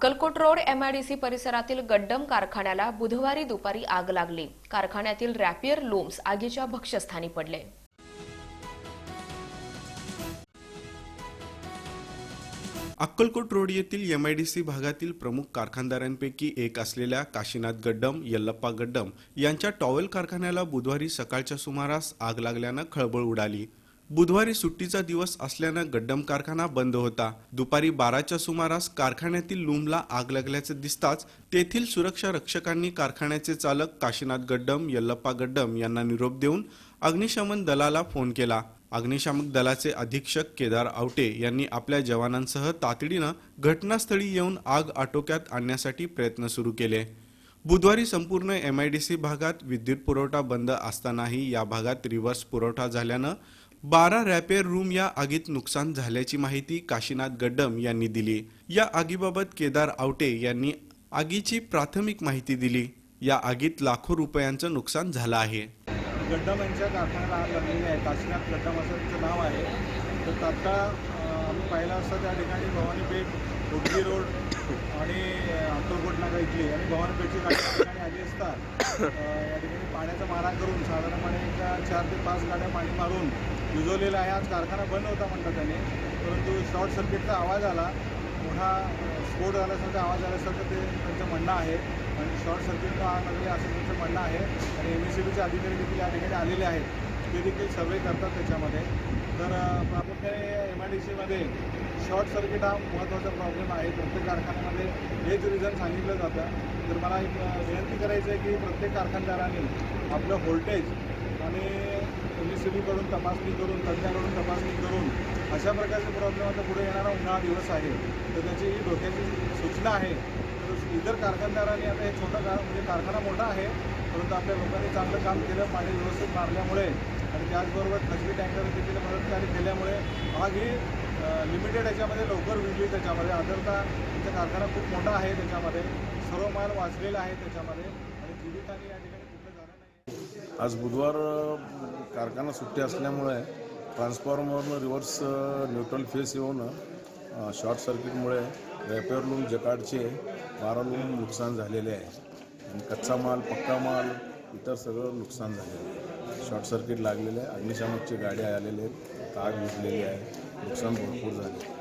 Akkalkot road MIDC परिसरातील गड्डम कारखान्याला बुधवारी दुपारी आग लागली. कारखान्यातील रॅपियर लूम्स आगीच्या भक्ष्यस्थानी पडले. अक्कलकोट रोड येथील एमआयडीसी भागातील प्रमुख कारखानदारांपैकी एक असलेल्या काशीनाथ गड्डम यल्लप्पा गड्डम यांच्या टॉवेल कारखान्याला बुधवारी सकाळच्या सुमारास आग लागल्यानं खळबळ उडाली. बुधवारी सुट्टीचा दिवस असल्यानं गड्डम कारखाना बंद होता. दुपारी बाराच्या सुमारास कारखान्यातील लूमला आग लागल्याचं दिसताच तेथील सुरक्षा रक्षकांनी कारखान्याचे चालक काशीनाथ गड्डम यल्लप्पा गड्डम यांना निरोप देऊन अग्निशमन दलाला फोन केला. अग्निशामक दलाचे अधीक्षक केदार आवटे यांनी आपल्या जवानांसह तातडीनं घटनास्थळी येऊन आग आटोक्यात आणण्यासाठी प्रयत्न सुरू केले. बुधवारी संपूर्ण एमआयडीसी भागात विद्युत पुरवठा बंद असतानाही या भागात रिव्हर्स पुरवठा झाल्यानं बारा रॅपेर रूम या आगीत नुकसान झाल्याची माहिती काशीनाथ गड्डम यांनी दिली. या आगीबाबत केदार आवटे यांनी आगीची प्राथमिक माहिती दिली. या आगीत लाखो रुपयांचं नुकसान झालं आहे. गड्डम यांच्या कारखान्याला आग लागलेली आहे. काशीनाथ गड्डम असं त्यांचं नाव आहे. तर तात्काळ आम्ही पाहिलं असतं त्या ठिकाणी भवानीपेठ पेठ रोड आणि अं, अक्कलकोट नाका इथली. आणि भवानीपेठची ठिकाणी आली असता या ठिकाणी पाण्याचा मारा करून साधारणपणे चार ते पाच गाड्या पाणी मारून विझवलेला आहे. आज कारखाना बंद होता म्हणतात त्याने. परंतु शॉर्ट सर्किटचा आवाज आला. पुन्हा स्फोट झाल्यासारखा आवाज आल्यासारखं ते त्यांचं म्हणणं आहे. आणि शॉर्ट सर्किटला आग लागले असं त्यांचं म्हणणं आहे. आणि एम एस सी बीचे अधिकारी देखील या ठिकाणी आलेले आहेत. ते देखील सर्वे करतात त्याच्यामध्ये. तर प्रामुख्याने एम आय डी सीमध्ये शॉर्ट सर्किट हा महत्त्वाचा प्रॉब्लेम आहे. प्रत्येक कारखान्यामध्ये हेच रिझन सांगितलं जातं. तर मला एक विनंती करायचं आहे की प्रत्येक कारखानदाराने आपलं व्होल्टेज आणि एम सी बीकडून तपासणी करून तज्ज्ञाकडून तपासणी करून अशा प्रकारचे प्रॉब्लेम आता पुढे येणारा उन्हाळा दिवस आहे. तर त्याची ही डोक्याची सूचना आहे. तर इतर कारखानदारांनी आता हे छोटा कार म्हणजे कारखाना मोठा आहे परंतु आपल्या लोकांनी चांगलं काम केलं पाणी व्यवस्थित मारल्यामुळे आणि त्याचबरोबर खजवी टँकर देखील मदतकार्य केल्यामुळे आग ही लिमिटेड याच्यामध्ये लवकर विजली त्याच्यामध्ये. आदरता त्याचा कारखाना खूप मोठा आहे त्याच्यामध्ये. सर्व माल वाचलेला आहे त्याच्यामध्ये. आणि जीवितहानी या ठिकाणी आज बुधवार कारखाना सुट्टी असल्यामुळे ट्रान्सफॉर्मरनं रिव्हर्स न्यूट्रल फेस येऊन शॉर्ट सर्किटमुळे रॅपेअर लूम जकाडचे बारा लूम नुकसान झालेले आहे. आणि कच्चा माल पक्का माल इतर सगळं नुकसान झालेलं आहे. शॉर्ट सर्किट लागलेलं आहे. अग्निशामकची गाडी आलेले आहेत आग विजलेली आहे. नुकसान भरपूर झाले